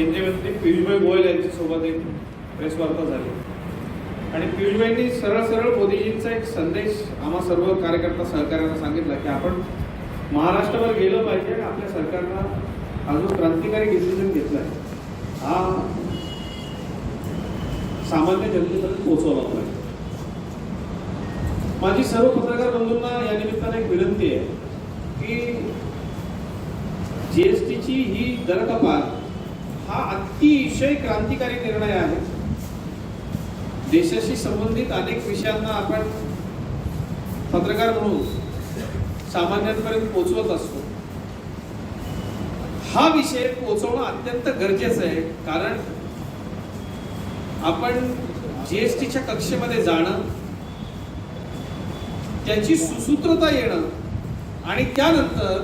केंद्रीय मंत्री पियुषभाई गोयल यांच्यासोबत एक प्रेसवार्ता झाली. आणि पियुषभाईंनी सरळ सरळ मोदीजींचा एक संदेश आम्हा सर्व कार्यकर्ता सहकार्यांना सांगितला की आपण महाराष्ट्रावर गेलं पाहिजे आणि आपल्या सरकारनं अजून क्रांतिकारी डिसिजन घेतला आहे हा सामान्य जनतेपर्यंत पोहोचवला पाहिजे माझी सर्व पत्रकार बंधूंना या निमित्ताने एक विनंती आहे की जीएसटीची ही दर कपात हा अतिशय क्रांतिकारी निर्णय आहे. देशाशी संबंधित अनेक विषयांना आपण पत्रकार म्हणून सामान्यांपर्यंत पोहोचवत असतो. हा विषय पोचवणं अत्यंत गरजेचं आहे कारण आपण जीएसटीच्या कक्षेमध्ये जाणं त्याची सुसूत्रता येणं आणि त्यानंतर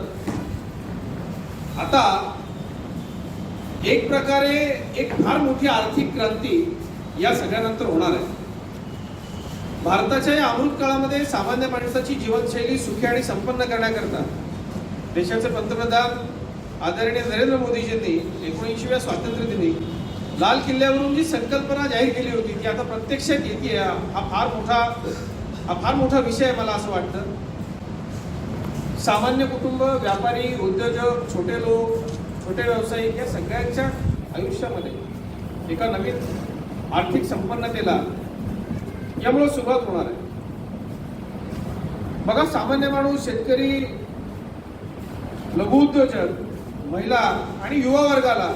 आता एक प्रकारे एक फार मोठी आर्थिक क्रांती या सगळ्यानंतर होणार आहे. भारताच्या या अमृत काळामध्ये सामान्य माणसाची जीवनशैली सुखी आणि संपन्न करण्याकरता देशाचे पंतप्रधान आदरणीय नरेंद्र मोदीजींनी एकोणऐंशीव्या स्वातंत्र्य दिनी लाल किल्ल्यावरून जी संकल्पना जाहीर केली होती ती आता प्रत्यक्षात येते हा फार मोठा हा फार मोठा विषय आहे मला असं वाटतं. सामान्य कुटुंब व्यापारी उद्योजक छोटे लोक छोटे व्यावसायिक या सगळ्यांच्या आयुष्यामध्ये एका नवीन आर्थिक संपन्नतेला यामुळे सुरुवात होणार आहे. बघा सामान्य माणूस शेतकरी लघुउद्योजक महिला आणि युवा वर्गाला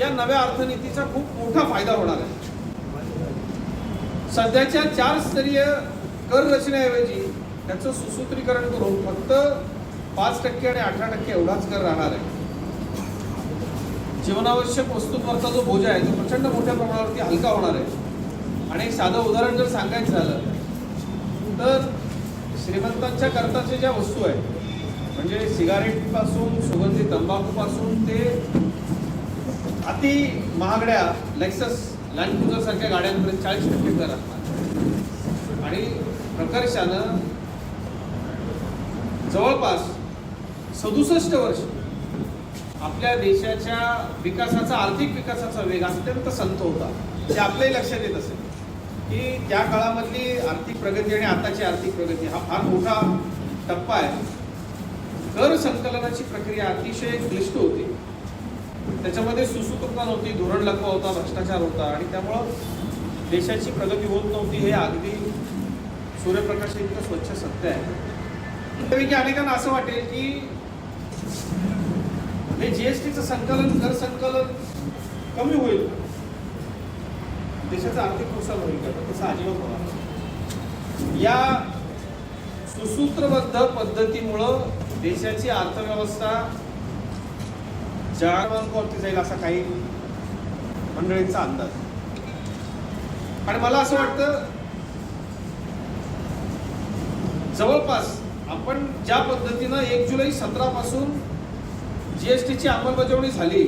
या नव्या अर्थनीतीचा खूप मोठा फायदा होणार आहे. सध्याच्या चार स्तरीय कर रचनेऐवजी त्याचं सुसूत्रीकरण करून फक्त पाच टक्के आणि अठरा टक्के एवढाच कर राहणार आहे. जीवनावश्यक वस्तूंवरचा जो बोजा आहे तो प्रचंड मोठ्या प्रमाणावरती हलका होणार आहे. आणि एक साधं उदाहरण जर सांगायचं झालं तर श्रीमंतांच्या करताच्या ज्या वस्तू आहेत म्हणजे सिगारेटपासून सुगंधी तंबाखूपासून ते अति महागड्या लेक्सस लँड क्रुझरसारख्या गाड्यांपर्यंत चाळीस टक्के कर असतात. आणि प्रकर्षानं जवळपास सदुसष्ट वर्ष आपल्या देशाच्या विकासाचा आर्थिक विकासाचा वेग अत्यंत संत होता. ते आपल्याही लक्षात येत असेल. की त्या काळामधली आर्थिक प्रगती आणि आताची आर्थिक प्रगती हा फार मोठा टप्पा आहे. कर संकलनाची प्रक्रिया अतिशय क्लिष्ट होती. त्याच्यामध्ये सुसूत्रता नव्हती धोरण लकवा होता भ्रष्टाचार होता आणि त्यामुळं देशाची प्रगती होत नव्हती हे अगदी सूर्यप्रकाश इतकं स्वच्छ सत्य आहे. त्यापैकी अनेकांना असं वाटेल की हे जीएसटीचं संकलन कर संकलन कमी होईल. देशाचं आर्थिक नुकसान होईल का? तसं अजिबात होणार या सुसूत्रबद्ध पद्धतीमुळं देशाची अर्थव्यवस्था जगावरती जाईल असा काही मंडळींचा अंदाज. आणि मला असं वाटतं जवळपास आपण ज्या पद्धतीनं एक जुलै सतरा पासून जीएसटीची अंमलबजावणी झाली.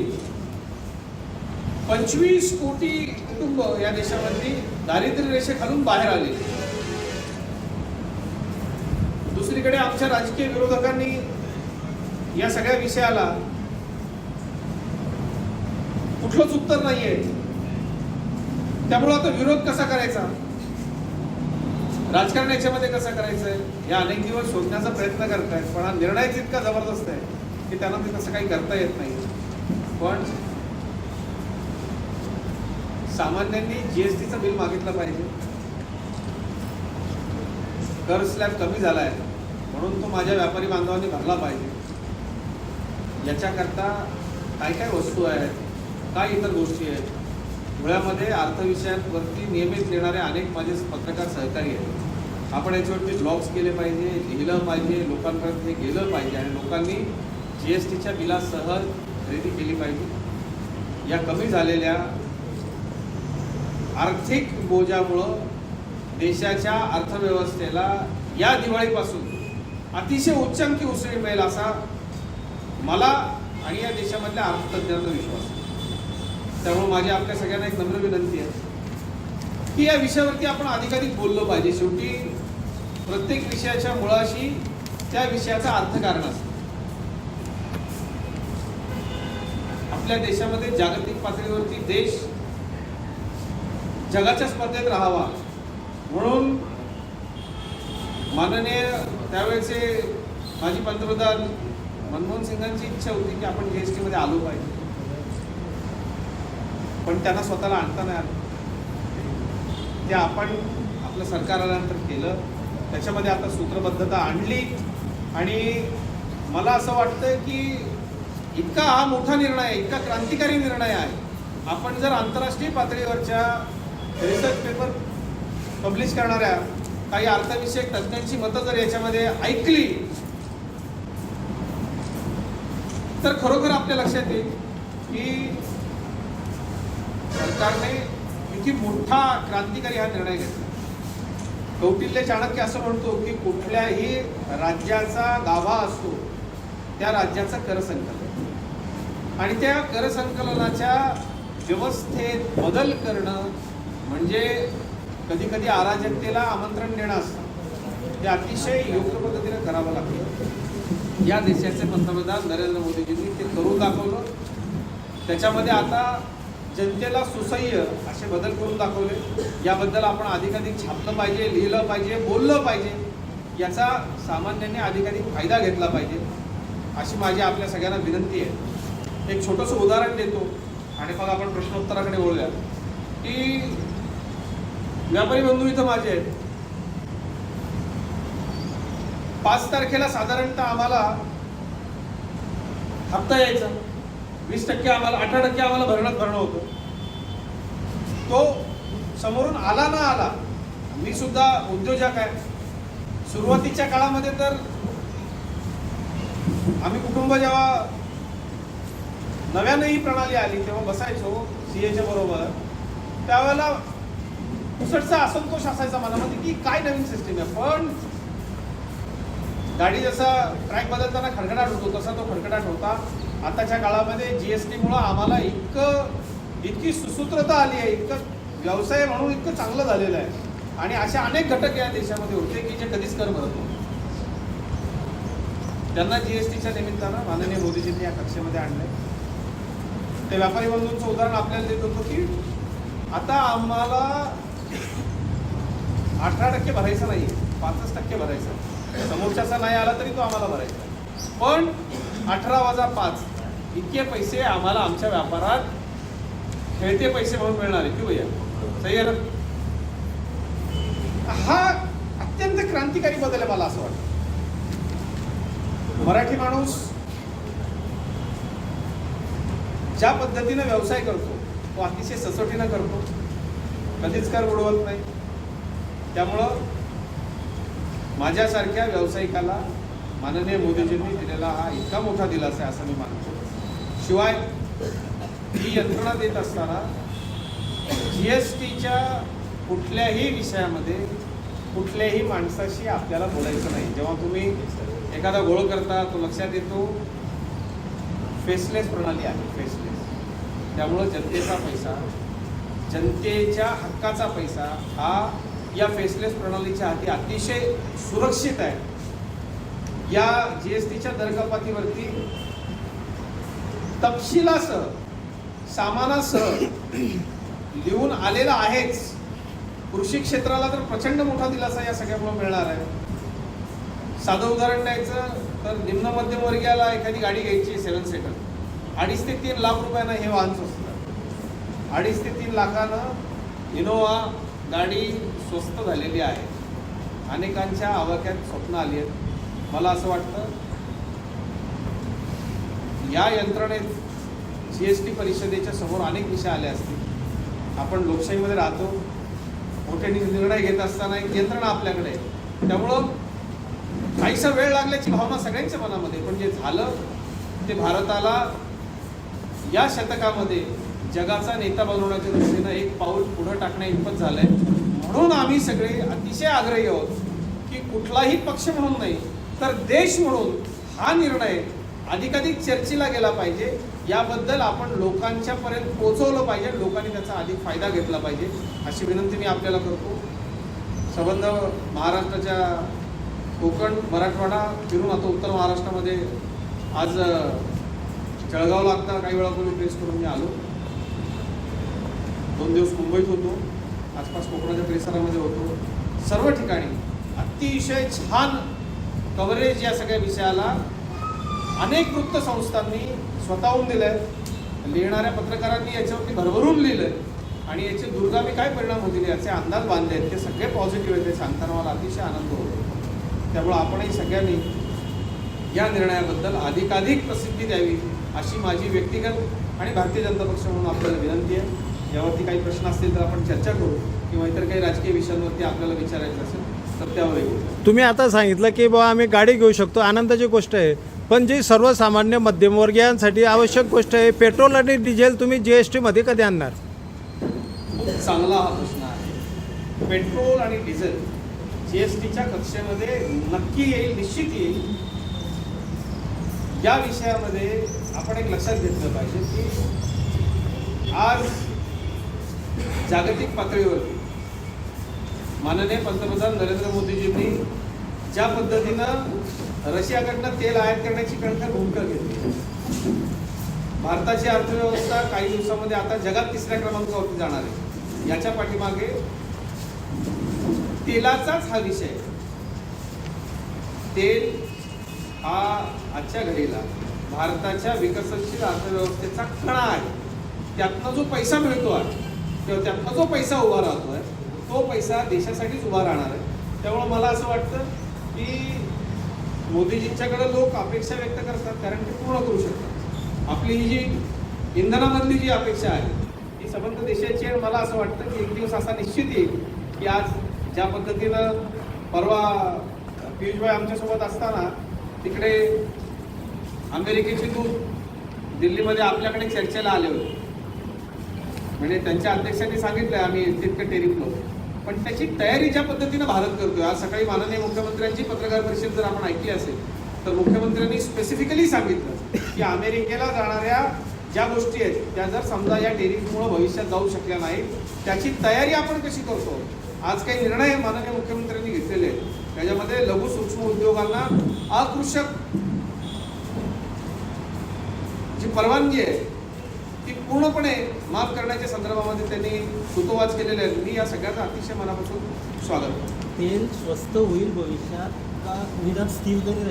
पंचवीस कोटी कुटुंब या देशामधली दारिद्र्य रेषेखालून बाहेर आले. दुसरीकडे आमच्या राजकीय विरोधकांनी या सगळ्या विषयाला कुठलंच उत्तर नाहीये. त्यामुळे आता विरोध कसा करायचा? राजकारण याच्यामध्ये कसं करायचंय? या अनेक दिवस शोधण्याचा प्रयत्न करतायत पण हा निर्णय तितका जबरदस्त आहे. की त्यांना ते तसं काही करता येत नाही. पण सामान्यांनी जी एस टीचं बिल मागितलं पाहिजे. कर स्लॅब कमी झाला आहे म्हणून तो माझ्या व्यापारी बांधवांनी भरला पाहिजे. याच्याकरता काय काय वस्तू आहेत? काय इतर गोष्टी आहेत? धुळ्यामध्ये अर्थविषयांवरती नियमित येणारे अनेक माझे पत्रकार सहकारी आहेत. आपण याच्यावरती ब्लॉग्स केले पाहिजे लिहिलं पाहिजे लोकांपर्यंत हे गेलं पाहिजे आणि लोकांनी जी एस टीच्या बिलासह खरेदी केली पाहिजे. या कमी झालेल्या आर्थिक बोजामुळं देशाच्या अर्थव्यवस्थेला या दिवाळीपासून अतिशय उच्चांकी उसळी मिळेल असा मला आणि या देशामधल्या अर्थतज्ञांचा विश्वास आहे. त्यामुळे माझी आपल्या सगळ्यांना एक नम्र विनंती आहे की या विषयावरती आपण अधिकाधिक बोललो पाहिजे. शेवटी प्रत्येक विषयाच्या मुळाशी त्या विषयाचा अर्थकारण असतं. आपल्या देशामध्ये जागतिक पातळीवरती देश जगाच्या स्पर्धेत राहावा. म्हणून माननीय त्यावेळेचे माजी पंतप्रधान मनमोहन सिंगांची इच्छा होती की आपण जीएसटी मध्ये आलो पाहिजे. पण त्यांना स्वतःला आणता नाही आलं. ते आपण आपलं सरकार आल्यानंतर केलं. त्याच्यामध्ये आता सूत्रबद्धता आणली. आणि मला असं वाटतं की इतका हा मोठा निर्णय आहे इतका क्रांतिकारी निर्णय आहे. आपण जर आंतरराष्ट्रीय पातळीवरच्या रिसर्च पेपर पब्लिश करणाऱ्या काही अर्थविषयक तज्ज्ञांची मतं जर याच्यामध्ये ऐकली तर खरोखर आपल्या लक्षात येईल की सरकारने किती मोठा क्रांतिकारी हा निर्णय घेतला. कौटिल्य चाणक्य असं म्हणतो की कुठल्याही राज्याचा गाभा असतो त्या राज्याचा कर संकलन आणि त्या कर संकलनाच्या व्यवस्थेत बदल करणं म्हणजे कधी कधी अराजकतेला आमंत्रण देणं असतं. ते अतिशय योग्य पद्धतीने करावं लागतं. या देशाचे पंतप्रधान नरेंद्र मोदीजींनी ते करून दाखवलं. त्याच्यामध्ये आता जनतेला सुसह्य असे बदल करून दाखवले. याबद्दल आपण अधिकाधिक छापलं पाहिजे लिहिलं पाहिजे बोललं पाहिजे. याचा सामान्यांनी अधिकाधिक फायदा घेतला पाहिजे. अशी माझी आपल्या सगळ्यांना विनंती आहे. एक छोटंसं उदाहरण देतो आणि मग आपण प्रश्नोत्तराकडे वळूया की व्यापारी बंधू इथं माझे आहेत. पाच तारखेला साधारणतः आम्हाला हप्ता यायचा. वीस टक्के आम्हाला अठरा टक्के आम्हाला भरणं भरणं होतं. तो समोरून आला ना आला मी सुद्धा उद्योजक आहे. सुरुवातीच्या काळामध्ये तर आम्ही कुटुंब जेव्हा नव्यानं ही प्रणाली आली तेव्हा बसायचो सीएच्या बरोबर. त्यावेळेला पुसटचा असंतोष असायचा मनामध्ये म्हणजे की काय नवीन सिस्टीम आहे? पण गाडी जसा ट्रॅक बदलताना खडखडाट होतो तसा तो खडखडाट होता. आताच्या काळामध्ये जीएसटी मुळे आम्हाला इतकं इतकी सुसूत्रता आली आहे इतकं व्यवसाय म्हणून इतकं चांगलं झालेलं आहे. आणि असे अनेक घटक या देशामध्ये होते की जे कधीच कर भरत नव्हते. त्यांना जीएसटीच्या निमित्तानं माननीय मोदीजींनी या कक्षेमध्ये आणलंय. ते व्यापारी बंधूंचं उदाहरण आपल्याला देत होतो की आता आम्हाला अठरा टक्के भरायचं नाही पाचच टक्के भरायचं. समोरच्याचा नाही आला तरी तो आम्हाला भरायचा पण अठरा वाजा पाच इतके पैसे आम्हाला आमच्या व्यापारात खेळते पैसे म्हणून मिळणार आहे. की भैया? सही आहे हा अत्यंत क्रांतिकारी बदल आहे मला असं वाटतं. मराठी माणूस ज्या पद्धतीनं व्यवसाय करतो तो अतिशय सचोटीनं करतो. कधीच कर उडवत नाही. त्यामुळं माझ्यासारख्या व्यावसायिकाला माननीय मोदीजींनी दिलेला हा इतका मोठा दिलासा आहे असं मी मानतो. शिवाय ही यंत्रणा देत असताना जी एस टीच्या कुठल्याही विषयामध्ये कुठल्याही माणसाशी आपल्याला बोलायचं नाही. जेव्हा तुम्ही एखादा गोळ करता तो लक्षात येतो. फेसलेस प्रणाली आहे फेसलेस त्यामुळं जनतेचा पैसा जनतेच्या हक्काचा पैसा हा या फेसलेस प्रणालीच्या हाती अतिशय सुरक्षित आहे. या जी एस टीच्या दरकपातीवरती तपशिलासह सामानासह लिहून आलेला आहेच. कृषी क्षेत्राला तर प्रचंड मोठा दिलासा या सगळ्यामुळे मिळणार आहे. साधं उदाहरण द्यायचं तर निम्न मध्यमवर्गीयाला एखादी गाडी घ्यायची सेवन सीटर अडीच ते तीन लाख रुपयानं हे वाहन स्वस्त अडीच ते तीन लाखानं इनोवा गाडी स्वस्त झालेली आहे. अनेकांच्या आवाक्यात स्वप्न आली आहेत. मला असं वाटतं या यंत्रणेत जी एस टी परिषदेच्या समोर अनेक विषय आले असतील. आपण लोकशाहीमध्ये राहतो. मोठे निर्णय घेत असताना एक यंत्रणा आपल्याकडे आहे. त्यामुळं काहीसा वेळ लागल्याची भावना सगळ्यांच्या मनामध्ये. पण जे झालं ते भारताला या शतकामध्ये जगाचा नेता बनवण्याच्या दृष्टीनं एक पाऊल पुढं टाकण्या इतपत झालंय. म्हणून आम्ही सगळे अतिशय आग्रही आहोत की कुठलाही पक्ष म्हणून नाही तर देश म्हणून हा निर्णय अधिकाधिक चर्चेला गेला पाहिजे. याबद्दल आपण लोकांच्या पर्यंत पोहोचवलं पाहिजे. लोकांनी त्याचा अधिक फायदा घेतला पाहिजे. अशी विनंती मी आपल्याला करतो. संबंध महाराष्ट्राच्या कोकण मराठवाडा फिरून आता उत्तर महाराष्ट्रामध्ये आज जळगाव लागता काही वेळापूर्वी प्रेस करून मी आलो. दोन दिवस मुंबईत होतो आसपास कोकणाच्या परिसरामध्ये होतो. सर्व ठिकाणी अतिशय छान कव्हरेज या सगळ्या विषयाला अनेक वृत्तसंस्थांनी स्वतःहून दिलंय. लिहिणाऱ्या पत्रकारांनी याच्यावरती भरभरून लिहिलंय. आणि याचे दुर्गामी काय परिणाम होतील याचे अंदाज बांधले आहेत ते सगळे पॉझिटिव्ह आहेत ते सांगताना मला अतिशय आनंद होतो. त्यामुळं आपणही सगळ्यांनी या निर्णयाबद्दल अधिकाधिक प्रसिद्धी द्यावी अशी माझी व्यक्तिगत आणि भारतीय जनता पक्ष म्हणून आपल्याला विनंती आहे. यावरती काही प्रश्न असतील तर आपण चर्चा करू किंवा इतर काही राजकीय विषयांवरती आपल्याला विचारायचं असेल तर त्यावरही बोलू. तुम्ही आता सांगितलं की बाबा आम्ही गाडी घेऊ शकतो आनंदाची गोष्ट आहे. पण जी सर्वसामान्य मध्यमवर्गीयांसाठी आवश्यक गोष्ट आहे पेट्रोल आणि डिझेल तुम्ही जी एस टीमध्ये कधी आणणार? खूप चांगला हा प्रश्न आहे. पेट्रोल आणि डिझेल जी एस टीच्या कक्षेमध्ये नक्की येईल निश्चित येईल. या विषयामध्ये आपण एक लक्षात घेतलं पाहिजे की आज जागतिक पातळीवरती माननीय पंतप्रधान नरेंद्र मोदीजींनी ज्या पद्धतीनं रशियाकडनं तेल आयात करण्याची कणखर भूमिका घेतली. भारताची अर्थव्यवस्था काही दिवसामध्ये आता जगात तिसऱ्या क्रमांकावरती जाणार आहे. याच्या पाठीमागे तेलाचाच हा विषय. आहे. तेल हा आजच्या घडीला भारताच्या विकसनशील अर्थव्यवस्थेचा कणा आहे. त्यातनं जो पैसा मिळतो आहे किंवा त्यातनं जो पैसा उभा राहतो आहे तो पैसा देशासाठीच उभा राहणार आहे. त्यामुळं मला असं वाटतं की मोदीजींच्याकडे लोक अपेक्षा व्यक्त करतात कारण ते पूर्ण करू शकतात. आपली ही जी इंधनामधली जी अपेक्षा आहे ही संबंध देशाची आणि मला असं वाटतं की एक दिवस असा निश्चित येईल की आज ज्या पद्धतीनं परवा पियुषभाई आमच्यासोबत असताना तिकडे अमेरिकेचे दूत दिल्लीमध्ये आपल्याकडे चर्चेला आले होते. म्हणजे त्यांच्या अध्यक्षांनी सांगितलं आम्ही तितकं टेरिफलो पण त्याची तयारी ज्या पद्धतीनं भारत करतोय आज सकाळी माननीय मुख्यमंत्र्यांची पत्रकार परिषद जर आपण ऐकली असेल तर मुख्यमंत्र्यांनी स्पेसिफिकली सांगितलं की अमेरिकेला जाणाऱ्या ज्या गोष्टी आहेत त्या जर समजा या टेरिफमुळे भविष्यात जाऊ शकल्या नाहीत त्याची तयारी आपण कशी करतो? आज काही निर्णय माननीय मुख्यमंत्र्यांनी घेतलेले आहेत. त्याच्यामध्ये लघु सूक्ष्म उद्योगांना आकृषक जी परवानगी आहे ती पूर्णपणे माफ करण्याच्या संदर्भामध्ये त्यांनी सुतोवाच केलेले आहेत. मी या सगळ्याचा अतिशय मनापासून स्वागत करतो. तेल स्वस्त होईल भविष्यात का निदान स्थिर तरी राहील?